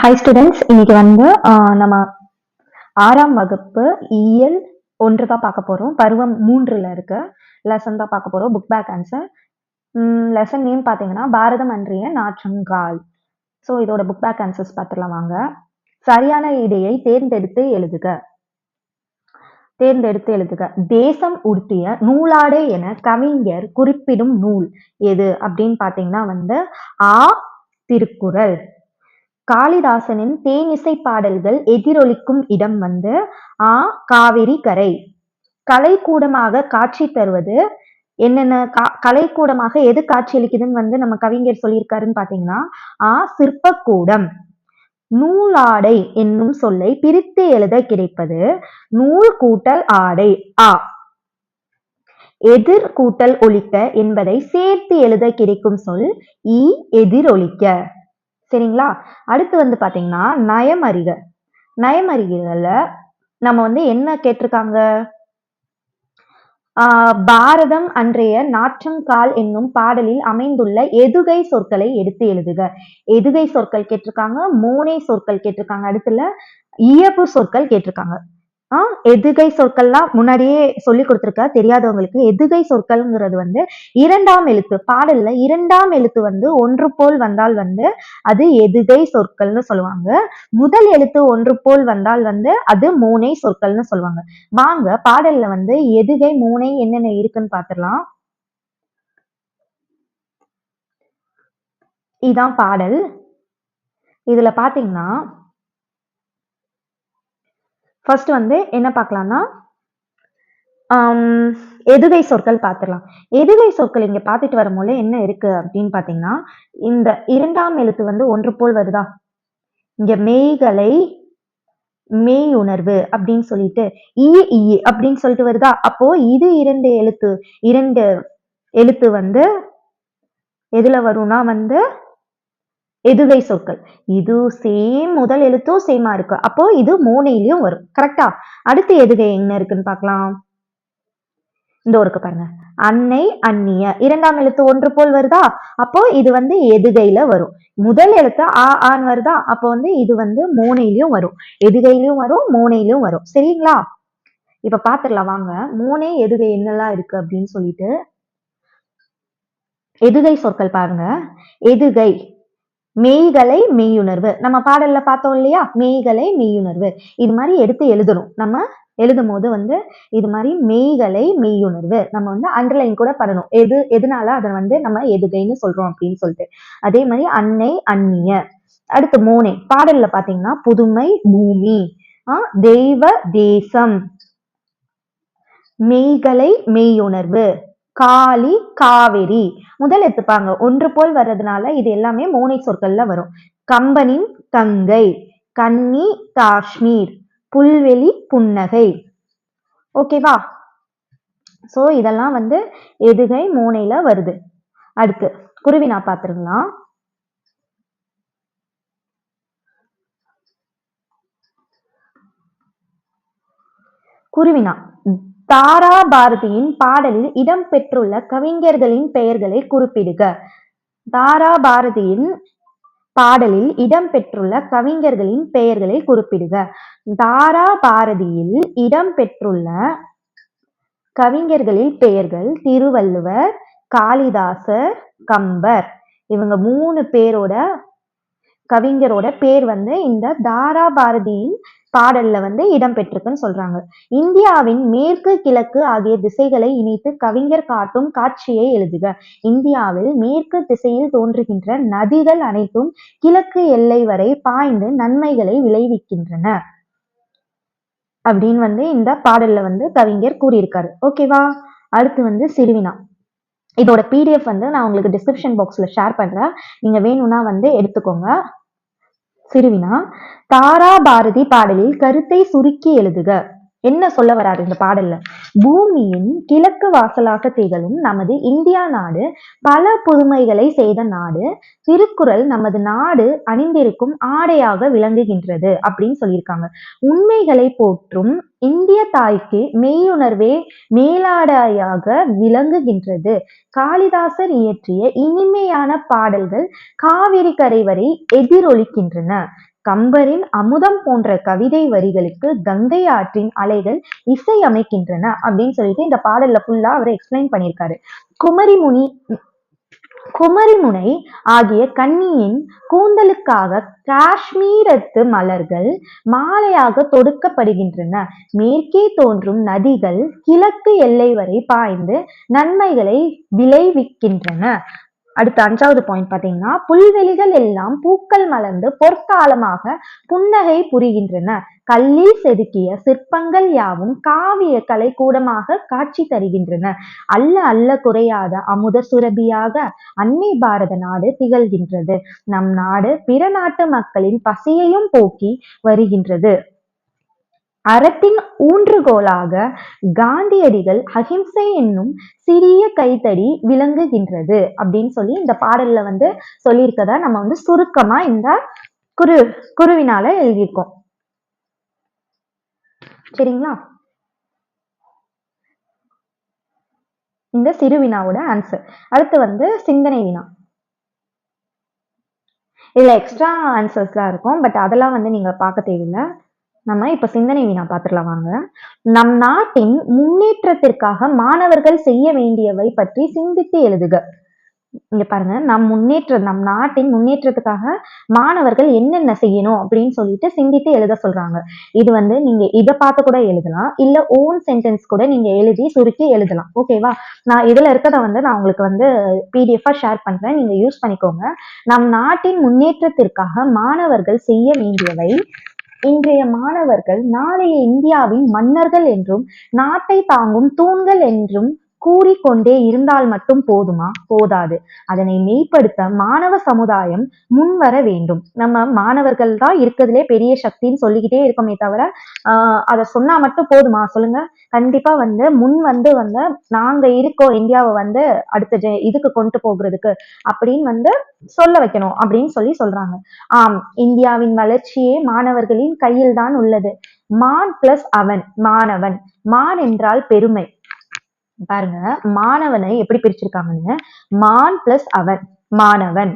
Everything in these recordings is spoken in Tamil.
ஹாய் ஸ்டூடெண்ட்ஸ் இன்னைக்கு வந்து நம்ம ஆறாம் வகுப்பு இயல் ஒன்று தான் பார்க்க போகிறோம் பருவம் மூன்றில் இருக்க. லெசன் தான் பார்க்க போகிறோம் book back answer lesson name பார்த்தீங்கன்னா பாரதம் அன்றைய நாற்றங்கால். ஸோ இதோட புக் பேக் ஆன்சர்ஸ் பார்த்துடலாம் வாங்க. சரியான இடையை தேர்ந்தெடுத்து எழுதுக. தேர்ந்தெடுத்து எழுதுக. தேசம் உடுத்திய நூலாடை என கவிஞர் குறிப்பிடும் நூல் எது? அப்படின்னு பார்த்தீங்கன்னா வந்து ஆ திருக்குறள். காளிதாசனின் தேனிசை பாடல்கள் எதிரொலிக்கும் இடம் வந்து ஆ. காவிரி கரை கலைக்கூடமாக காட்சி தருவது என்னென்ன? கா- கலைக்கூடமாக எது காட்சியளிக்குதுன்னு வந்து நம்ம கவிஞர் சொல்லியிருக்காருன்னு பாத்தீங்கன்னா ஆ. சிற்பக்கூடம். நூலாடை என்னும் சொல்லை பிரித்து எழுத கிடைப்பது நூல் கூட்டல் ஆடை ஆ. எதிர் கூட்டல் ஒலிக்க என்பதை சேர்த்து எழுத கிடைக்கும் சொல் இ எதிரொலிக்க. சரிங்களா? அடுத்து வந்து பார்த்தீங்கன்னா நயமறிக. நயமறிகள்ல நம்ம வந்து என்ன கேட்டிருக்காங்க? பாரதம் அன்றைய நாற்றங்கால் என்னும் பாடலில் அமைந்துள்ள எதுகை சொற்களை எடுத்து எழுதுக. எதுகை சொற்கள் கேட்டிருக்காங்க மோனை சொற்கள் கேட்டிருக்காங்க. அடுத்துல இயப்பு சொற்கள் கேட்டிருக்காங்க. எதுகை சொற்கள்லாம் முன்னாடியே சொல்லி கொடுத்துருக்க தெரியாதவங்களுக்கு எதுகை சொற்கள்ங்கிறது வந்து இரண்டாம் எழுத்து பாடல்ல இரண்டாம் எழுத்து வந்து ஒன்று போல் வந்தால் வந்து அது எதுகை சொற்கள்னு சொல்லுவாங்க. முதல் எழுத்து ஒன்று போல் வந்தால் வந்து அது மூனை சொற்கள்னு சொல்லுவாங்க. வாங்க பாடல்ல வந்து எதுகை மூனை என்னென்ன இருக்குன்னு பார்த்துடலாம். இதான் பாடல். இதுல பாத்தீங்கன்னா ஃபர்ஸ்ட் வந்து என்ன பார்க்கலாம்னா um, எதுகை சொற்கள் பார்த்துடலாம். எதுகை சொற்கள் இங்கே பார்த்துட்டு வரும்போது என்ன இருக்கு அப்படின்னு பார்த்தீங்கன்னா இந்த இரண்டாம் எழுத்து வந்து ஒன்று போல் வருதா? இங்க மெய்களை மெய் உணர்வு அப்படின்னு சொல்லிட்டு ஈ ஈ அப்படின்னு சொல்லிட்டு வருதா? அப்போ இது இரண்டு எழுத்து இரண்டு எழுத்து வந்து எதுல வரும்னா வந்து எதுகை சொற்கள்? இது சேம் முதல் எழுத்தும் சேமா இருக்கு. அப்போ இது மூணையிலையும் வரும். கரெக்டா அடுத்து எதுகை என்ன இருக்குன்னு பார்க்கலாம். இந்த இருக்கு பாருங்க. அன்னை அந்நிய. இரண்டாம் எழுத்து ஒன்று போல் வருதா? அப்போ இது வந்து எதுகையில வரும். முதல் எழுத்து ஆ ஆன் வருதா? அப்போ வந்து இது வந்து மூணையிலயும் வரும். எதுகையிலயும் வரும் மூணையிலயும் வரும். சரிங்களா? இப்ப பாத்துடலாம். வாங்க. மூணே எதுகை என்னெல்லாம் இருக்கு அப்படின்னு சொல்லிட்டு. எதுகை சொற்கள் பாருங்க. எதுகை. மெய்களை மெய்யுணர்வு. நம்ம பாடல்ல பார்த்தோம் இல்லையா? மெய்களை மெய்யுணர்வு. இது மாதிரி எடுத்து எழுதணும். நம்ம எழுதும் போது வந்து இது மாதிரி மெய்களை மெய்யுணர்வு. நம்ம வந்து அண்டர்லைன் கூட பண்ணணும். எது எதனால அதை வந்து நம்ம எதுகைன்னு சொல்றோம் அப்படின்னு சொல்லிட்டு. அதே மாதிரி அன்னை அந்நிய அடுத்து மோனே. பாடல்ல பாத்தீங்கன்னா புதுமை பூமி. ஆஹ் தெய்வ தேசம். மெய்களை மெய்யுணர்வு. காளி காவிரி. முதல் எடுத்துப்பாங்க. ஒன்று போல் வர்றதுனால இது எல்லாமே மூனை சொற்கள்ல வரும். கம்பனின் கங்கை கன்னி காஷ்மீர் புல்வெளி புன்னகை. ஓகேவா சோ இதெல்லாம் வந்து எதுகை மோனையில வருது. அடுத்து குருவினா பார்த்துருங்களா? குருவினா தாரா பாரதியின் பாடலில் இடம்பெற்றுள்ள கவிஞர்களின் பெயர்களை குறிப்பிடுக. தாரா பாரதியின் பாடலில் இடம்பெற்றுள்ள கவிஞர்களின் பெயர்களை குறிப்பிடுக. தாரா பாரதியில் இடம்பெற்றுள்ள கவிஞர்களின் பெயர்கள் திருவள்ளுவர் காளிதாசர் கம்பர். இவங்க மூணு பேரோட கவிஞரோட பேர் வந்து இந்த தாரா பாரதியின் பாடல்ல வந்து இடம்பெற்றிருக்குன்னு சொல்றாங்க. இந்தியாவின் மேற்கு கிழக்கு ஆகிய திசைகளை இணைத்து கவிஞர் காட்டும் காட்சியை எழுதுக. இந்தியாவில் மேற்கு திசையில் தோன்றுகின்ற நதிகள் அனைத்தும் கிழக்கு எல்லை வரை பாய்ந்து நன்மைகளை விளைவிக்கின்றன. அப்படின்னு வந்து இந்த பாடல்ல வந்து கவிஞர் கூறியிருக்காரு. ஓகேவா அடுத்து வந்து சிறுவினா. இதோட பிடிஎஃப் வந்து நான் உங்களுக்கு டிஸ்கிரிப்ஷன் பாக்ஸ்ல ஷேர் பண்றேன். நீங்க வேணும்னா வந்து எடுத்துக்கோங்க. சிறுவினா தாரா பாரதி பாடலில் கருத்தை சுருக்கி எழுதுக. என்ன சொல்ல வராரு இந்த பாடல்ல? பூமியின் கிழக்கு வாசலாக திகழும் நமது இந்தியா நாடு பல புதுமைகளை செய்த நாடு திருக்குறள் நமது நாடு அணிந்திருக்கும் ஆடையாக விளங்குகின்றது அப்படின்னு சொல்லியிருக்காங்க. உண்மைகளை போற்றும் இந்திய தாய்க்கு மெய்யுணர்வே மேலாடையாக விளங்குகின்றது. காளிதாசர் இயற்றிய இனிமையான பாடல்கள் காவிரி கரை வரை எதிரொலிக்கின்றன. கம்பரின் அமுதம் போன்ற கவிதை வரிகளுக்கு கங்கை ஆற்றின் அலைகள் இசை அமைக்கின்றன அப்படின்னு சொல்லிட்டு இந்த பாடல்ல ஃபுல்லா அவர் எக்ஸ்பிளைன் பண்ணியிருக்காரு. குமரிமுனி குமரிமுனை ஆகிய கன்னியின் கூந்தலுக்காக காஷ்மீரத்து மலர்கள் மாலையாக தொடுக்கப்படுகின்றன. மேற்கே தோன்றும் நதிகள் கிழக்கு எல்லை வரை பாய்ந்து நன்மைகளை விளைவிக்கின்றன. அடுத்த அஞ்சாவது பாயிண்ட் பாத்தீங்கன்னா புல்வெளிகள் எல்லாம் பூக்கள் மலர்ந்து பொற்காலமாக புன்னகை புரிகின்றன. கல்லில் செதுக்கிய சிற்பங்கள் யாவும் காவிய கலை கூடமாக காட்சி தருகின்றன. அல்ல அல்ல குறையாத அமுத சுரபியாக அன்னை பாரத நாடு திகழ்கின்றது. நம் நாடு பிற நாட்டு மக்களின் பசியையும் போக்கி வருகின்றது. அறத்தின் ஊன்றுகோலாக காந்தியடிகள் அஹிம்சை என்னும் சிறிய கைத்தடி விளங்குகின்றது அப்படின்னு சொல்லி இந்த பாடல்ல வந்து சொல்லியிருக்கதா நம்ம வந்து சுருக்கமா இந்த குரு குருவினால எழுதியிருக்கோம். சரிங்களா? இந்த சிறு வினாவோட ஆன்சர் அடுத்து வந்து சிந்தனை வினா. இதுல எக்ஸ்ட்ரா ஆன்சர்ஸ்லாம் இருக்கும். பட் அதெல்லாம் வந்து நீங்க பார்க்க தேவையில்லை. நம்ம இப்ப சிந்தனை வினா பார்த்துடலாம் வாங்க. நம் நாட்டின் முன்னேற்றத்திற்காக மாணவர்கள் செய்ய வேண்டியவை பற்றி சிந்தித்து எழுதுக. இங்க பாருங்க நம் முன்னேற்றம் நம் நாட்டின் முன்னேற்றத்துக்காக மாணவர்கள் என்னென்ன செய்யணும் அப்படின்னு சொல்லிட்டு சிந்தித்து எழுத சொல்றாங்க. இது வந்து நீங்க இதை பார்த்து கூட எழுதலாம் இல்ல ஓன் சென்டென்ஸ் கூட நீங்க எழுதி சுருக்கி எழுதலாம். ஓகேவா நான் இதுல இருக்கிறத வந்து நான் உங்களுக்கு வந்து பிடிஎஃபா ஷேர் பண்றேன் நீங்க யூஸ் பண்ணிக்கோங்க. நம் நாட்டின் முன்னேற்றத்திற்காக மாணவர்கள் செய்ய வேண்டியவை இன்றைய மாணவர்கள் நாளைய இந்தியாவின் மன்னர்கள் என்றும் நாட்டை தாங்கும் தூண்கள் என்றும் கூறிக்கொண்டே இருந்தால் மட்டும் போதுமா? போதாது. அதனை மெய்ப்படுத்த மாணவ சமுதாயம் முன்வர வேண்டும். நம்ம மாணவர்கள் தான் இருக்கிறதுலே பெரிய சக்தின்னு சொல்லிக்கிட்டே இருக்கோமே தவிர ஆஹ் அதை சொன்னா மட்டும் போதுமா? சொல்லுங்க. கண்டிப்பா வந்து முன் வந்து வந்து நாங்க இருக்கோம் இந்தியாவை வந்து அடுத்த இதுக்கு கொண்டு போகிறதுக்கு அப்படின்னு வந்து சொல்ல வைக்கணும் அப்படின்னு சொல்லி சொல்றாங்க. ஆம் இந்தியாவின் வளர்ச்சியே மாணவர்களின் கையில் தான் உள்ளது. மான் பிளஸ் அவன் மாணவன். மான் என்றால் பெருமை. பாருங்க மாணவனை எப்படி பிரிச்சிருக்காங்கன்னு? மான் பிளஸ் அவன். மாணவன்.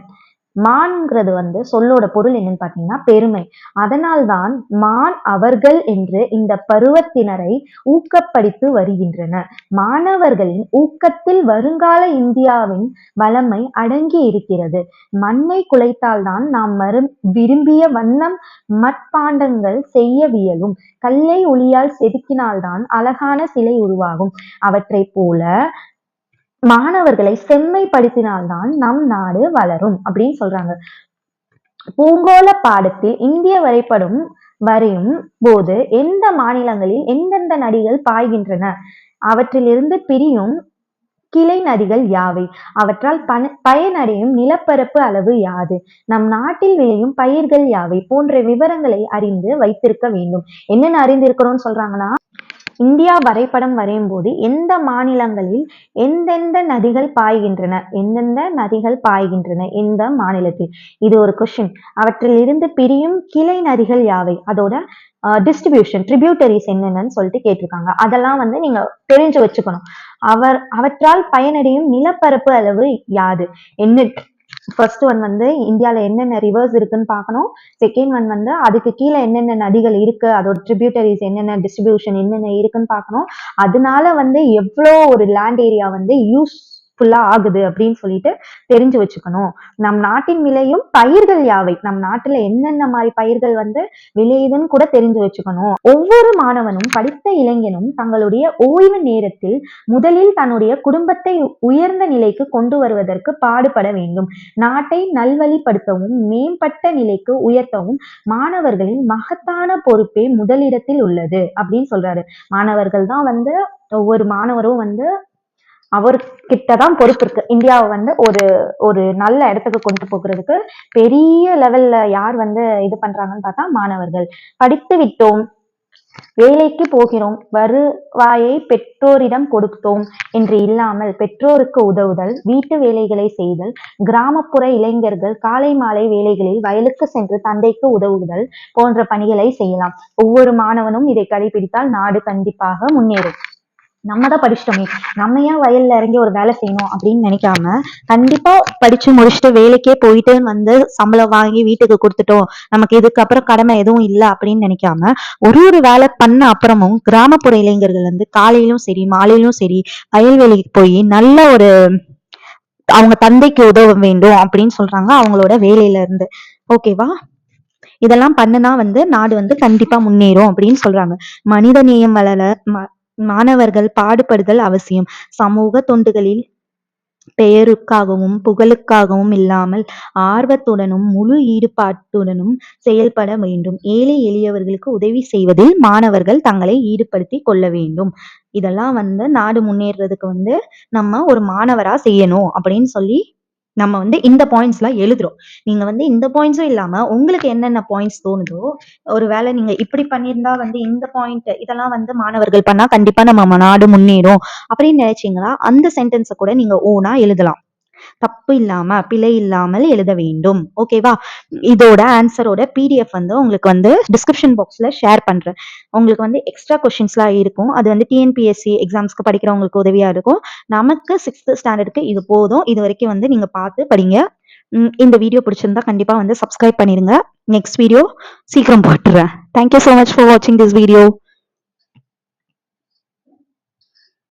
மான்ங்கிறது வந்து சொல்லோட பொருள் என்னன்னு பார்த்தீங்கன்னா பெருமை. அதனால்தான் மான் அவர்கள் என்று இந்த பருவத்தினரை ஊக்கப்படுத்தி வருகின்றனர். மாணவர்களின் ஊக்கத்தில் வருங்கால இந்தியாவின் வளமை அடங்கி இருக்கிறது. மண்ணை குலைத்தால்தான் நாம் மறு விரும்பிய வண்ணம் மட்பாண்டங்கள் செய்யவியலும். கல்லை ஒளியால் செதுக்கினால்தான் அழகான சிலை உருவாகும். அவற்றை போல மாணவர்களை செம்மைப்படுத்தினால்தான் நம் நாடு வளரும் அப்படின்னு சொல்றாங்க. பூங்கோள பாடத்தில் இந்திய வரைபடம் வரையும் போது எந்த மாநிலங்களில் எந்தெந்த நதிகள் பாய்கின்றன? அவற்றிலிருந்து பிரியும் கிளை நதிகள் யாவை? அவற்றால் பன பயனடையும் நிலப்பரப்பு அளவு யாது? நம் நாட்டில் விளையும் பயிர்கள் யாவை? போன்ற விவரங்களை அறிந்து வைத்திருக்க வேண்டும். என்னென்ன அறிந்திருக்கிறோம்னு சொல்றாங்கன்னா இந்தியா வரைபடம் வரையும் போது எந்த மாநிலங்களில் எந்தெந்த நதிகள் பாய்கின்றன? எந்தெந்த நதிகள் பாய்கின்றன எந்த மாநிலத்தில்? இது ஒரு கொஷின் அவற்றில் இருந்து பிரியும் கிளை நதிகள் யாவை? அதோட டிஸ்ட்ரிபியூஷன் ட்ரிபியூட்டரிஸ் என்னென்னு சொல்லிட்டு கேட்டிருக்காங்க. அதெல்லாம் வந்து நீங்க தெரிஞ்சு வச்சுக்கணும். அவர் அவற்றால் பயனடையும் நிலப்பரப்பு அளவு யாது? என்ன ஃபர்ஸ்ட் ஒன் வந்து இந்தியாவில் என்னென்ன ரிவர்ஸ் இருக்குன்னு பார்க்கணும். செகண்ட் ஒன் வந்து அதுக்கு கீழே என்னென்ன நதிகள் இருக்கு அதோட ட்ரிபியூட்டரிஸ் என்னென்ன டிஸ்ட்ரிபியூஷன் என்னென்ன இருக்குன்னு பார்க்கணும். அதனால வந்து எவ்வளோ ஒரு லேண்ட் ஏரியா வந்து யூஸ் ஃபுல்லா ஆகுது அப்படின்னு சொல்லிட்டு தெரிஞ்சு வச்சுக்கணும். நம் நாட்டின் விளையும் பயிர்கள் யாவை? நம் நாட்டுல என்னென்ன மாதிரி பயிர்கள் வந்து விளையுதுன்னு கூட தெரிஞ்சு வச்சுக்கணும். ஒவ்வொரு மாணவனும் படித்த இளைஞனும் தங்களுடைய ஓய்வு நேரத்தில் முதலில் தன்னுடைய குடும்பத்தை உயர்ந்த நிலைக்கு கொண்டு வருவதற்கு பாடுபட வேண்டும். நாட்டை நல்வழிப்படுத்தவும் மேம்பட்ட நிலைக்கு உயர்த்தவும் மாணவர்களின் மகத்தான பொறுப்பே முதலிடத்தில் உள்ளது அப்படின்னு சொல்றாரு. மாணவர்கள் தான் வந்து ஒவ்வொரு மாணவரும் வந்து அவர்கிட்ட தான் பொறுப்பு இருக்கு. இந்தியாவை வந்து ஒரு ஒரு நல்ல இடத்துக்கு கொண்டு போகிறதுக்கு பெரிய லெவல்ல யார் வந்து இது பண்றாங்கன்னு பார்த்தா மாணவர்கள். படித்து விட்டோம் வேலைக்கு போகிறோம் வருவாயை பெற்றோரிடம் கொடுத்தோம் என்று இல்லாமல் பெற்றோருக்கு உதவுதல் வீட்டு வேலைகளை செய்தல் கிராமப்புற இளைஞர்கள் காலை மாலை வேலைகளில் வயலுக்கு சென்று தந்தைக்கு உதவுதல் போன்ற பணிகளை செய்யலாம். ஒவ்வொரு மாணவனும் இதை கடைபிடித்தால் நாடு கண்டிப்பாக முன்னேறும். நம்ம தான் படிச்சிட்டோமே. நம்ம ஏன் வயல்ல இறங்கி ஒரு வேலை செய்யணும் அப்படின்னு நினைக்காம கண்டிப்பா படிச்சு முடிச்சுட்டு வேலைக்கே போயிட்டு வந்து சம்பளம் வாங்கி வீட்டுக்கு கொடுத்துட்டோம். நமக்கு இதுக்கப்புறம் கடமை எதுவும் இல்லை அப்படின்னு நினைக்காம ஒரு ஒரு வேலை பண்ண அப்புறமும் கிராமப்புற இளைஞர்கள் வந்து காலையிலும் சரி மாலையிலும் சரி வயல்வெளிக்கு போய் நல்ல ஒரு அவங்க தந்தைக்கு உதவ வேண்டும் அப்படின்னு சொல்றாங்க அவங்களோட வேலையில இருந்து. ஓகேவா இதெல்லாம் பண்ணுனா வந்து நாடு வந்து கண்டிப்பா முன்னேறும் அப்படின்னு சொல்றாங்க. மனித நேயம் வளர ம- மாணவர்கள் பாடுபடுதல் அவசியம். சமூக தொண்டுகளில் பெயருக்காகவும் புகழுக்காகவும் இல்லாமல் ஆர்வத்துடனும் முழு ஈடுபாட்டுடனும் செயல்பட வேண்டும். ஏழை எளியவர்களுக்கு உதவி செய்வதில் மாணவர்கள் தங்களை ஈடுபடுத்தி கொள்ள வேண்டும். இதெல்லாம் வந்து நாடு முன்னேறதுக்கு வந்து நம்ம ஒரு மாணவரா செய்யணும் அப்படின்னு சொல்லி நம்ம வந்து இந்த பாயிண்ட்ஸ்லாம் எழுதுறோம். நீங்க வந்து இந்த பாயிண்ட்ஸும் இல்லாம உங்களுக்கு என்னென்ன பாயிண்ட்ஸ் தோணுதோ ஒருவேளை நீங்க இப்படி பண்ணியிருந்தா வந்து இந்த பாயிண்ட் இதெல்லாம் வந்து மாணவர்கள் பண்ணா கண்டிப்பா நம்ம நாடு முன்னேறும் அப்படின்னு நினைச்சீங்களா? அந்த சென்டென்ஸை கூட நீங்க ஓனா எழுதலாம். தப்பு இல்லாம பிழை இல்லாமல் எழுத வேண்டும். ஓகேவா இதோட ஆன்சரோட பிடிஎஃப் வந்து உங்களுக்கு வந்து டிஸ்கிரிப்ஷன் பாக்ஸ்ல ஷேர் பண்றேன். உங்களுக்கு வந்து எக்ஸ்ட்ரா கொஷின்ஸ்லாம் இருக்கும். அது வந்து டிஎன்பிஎஸ்சி எக்ஸாம்ஸ்க்கு படிக்கிறவங்களுக்கு உதவியா இருக்கும். நமக்கு சிக்ஸ்த் ஸ்டாண்டர்டுக்கு இது போதும். இது வரைக்கும் வந்து நீங்க பார்த்து படிங்க. உம் இந்த வீடியோ பிடிச்சிருந்தா கண்டிப்பா வந்து சப்ஸ்கிரைப் பண்ணிருங்க. நெக்ஸ்ட் வீடியோ சீக்கிரம் போட்டுறேன் thank you so much for வாட்சிங் திஸ் வீடியோ